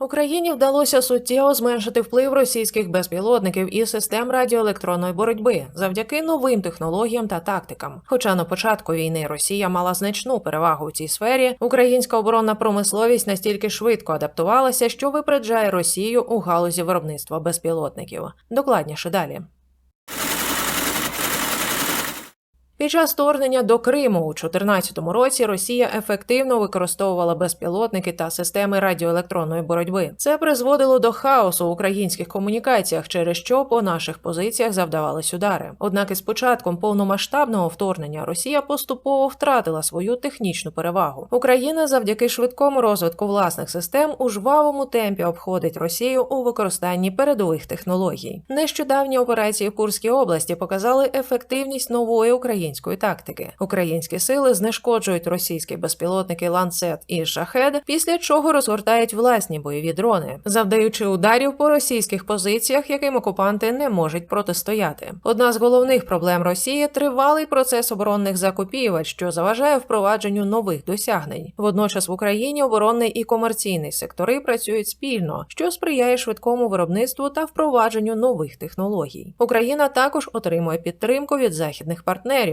Україні вдалося суттєво зменшити вплив російських безпілотників і систем радіоелектронної боротьби завдяки новим технологіям та тактикам. Хоча на початку війни Росія мала значну перевагу у цій сфері, українська оборонна промисловість настільки швидко адаптувалася, що випереджає Росію у галузі виробництва безпілотників. Докладніше далі. Під час вторгнення до Криму у 2014 році Росія ефективно використовувала безпілотники та системи радіоелектронної боротьби. Це призводило до хаосу в українських комунікаціях, через що по наших позиціях завдавались удари. Однак із початком повномасштабного вторгнення Росія поступово втратила свою технічну перевагу. Україна завдяки швидкому розвитку власних систем у жвавому темпі обходить Росію у використанні передових технологій. Нещодавні операції в Курській області показали ефективність нової української тактики. Українські сили знешкоджують російські безпілотники ланцет і шахед, після чого розгортають власні бойові дрони, завдаючи ударів по російських позиціях, яким окупанти не можуть протистояти. Одна з головних проблем Росії тривалий процес оборонних закупівель, що заважає впровадженню нових досягнень. Водночас в Україні оборонний і комерційний сектори працюють спільно, що сприяє швидкому виробництву та впровадженню нових технологій. Україна також отримує підтримку від західних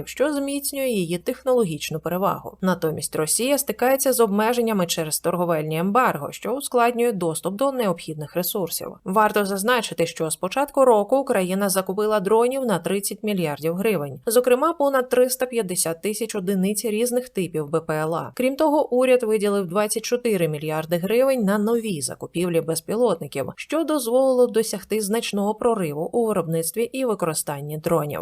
партнерів, що зміцнює її технологічну перевагу. Натомість Росія стикається з обмеженнями через торговельні ембарго, що ускладнює доступ до необхідних ресурсів. Варто зазначити, що з початку року Україна закупила дронів на 30 мільярдів гривень, зокрема понад 350 тисяч одиниць різних типів БПЛА. Крім того, уряд виділив 24 мільярди гривень на нові закупівлі безпілотників, що дозволило досягти значного прориву у виробництві і використанні дронів.